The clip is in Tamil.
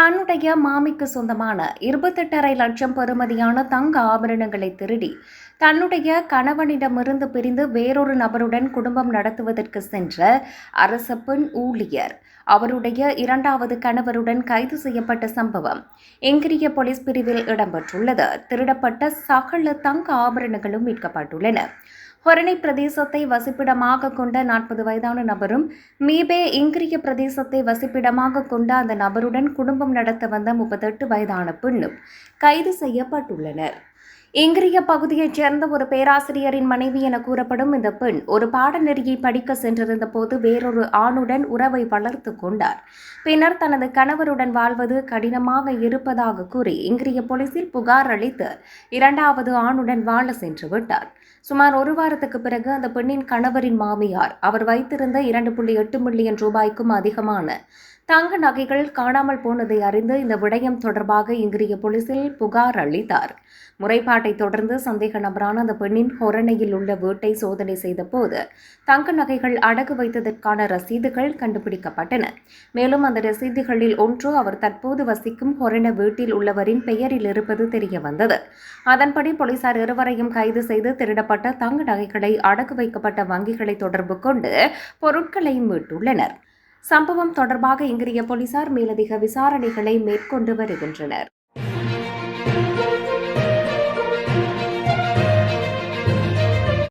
தன்னுடைய மாமிக்கு சொந்தமான இருபத்தெட்டரை லட்சம் பெறுமதியான தங்க ஆபரணங்களை திருடி தன்னுடைய கணவனிடமிருந்து பிரிந்து வேறொரு நபருடன் குடும்பம் நடத்துவதற்கு சென்ற அரச பெண் ஊழியர். அவருடைய இரண்டாவது கணவருடன் கைது செய்யப்பட்ட சம்பவம் எங்கிரிய போலீஸ் பிரிவில் இடம்பெற்றுள்ளது. திருடப்பட்ட சகல தங்க ஆபரணங்களும் மீட்கப்பட்டுள்ளன. ஹொரணை பிரதேசத்தை வசிப்பிடமாக கொண்ட நாற்பது வயதான நபரும் மீபே இங்கிரிய பிரதேசத்தை வசிப்பிடமாக கொண்ட அந்த நபருடன் குடும்பம் நடத்த வந்த முப்பத்தெட்டு வயதான பெண்ணும் கைது செய்யப்பட்டுள்ளனர். இங்கிரிய பகுதியைச் சேர்ந்த ஒரு பேராசிரியரின் மனைவி என கூறப்படும் இந்த பெண் ஒரு பாடநெறியை படிக்க சென்றிருந்த போது வேறொரு ஆணுடன் உறவை வளர்த்து கொண்டார். பின்னர் தனது கணவருடன் வாழ்வது கடினமாக இருப்பதாக கூறி இங்கிரிய போலீசில் புகார் அளித்து இரண்டாவது ஆணுடன் வாழ சென்று விட்டார். சுமார் ஒரு வாரத்துக்கு பிறகு அந்த பெண்ணின் கணவரின் மாமியார் அவர் வைத்திருந்த இரண்டு புள்ளி எட்டு மில்லியன் ரூபாய்க்கும் அதிகமான தங்க நகைகள் காணாமல் போனதை அறிந்து இந்த விடயம் தொடர்பாக இங்கிரிய போலீசில் புகார் அளித்தார். முறைப்பாட்டை தொடர்ந்து சந்தேக நபரான அந்த பெண்ணின் ஹொரணையில் உள்ள வீட்டை சோதனை செய்தபோது தங்க நகைகள் அடகு வைத்ததற்கான ரசீதுகள் கண்டுபிடிக்கப்பட்டன. மேலும் அந்த ரசீதுகளில் ஒன்று அவர் தற்போது வசிக்கும் ஹொரண வீட்டில் உள்ளவரின் பெயரில் இருப்பது தெரிய வந்தது அதன்படி போலீசார் இருவரையும் கைது செய்து திருடப்பட்ட தங்க நகைகளை அடகு வைக்கப்பட்ட வங்கிகளை தொடர்பு கொண்டு பொருட்களை மீட்டுள்ளனர். சம்பவம் தொடர்பாக இங்கிரிய போலீசார் மேலதிக விசாரணைகளை மேற்கொண்டு வருகின்றனர்.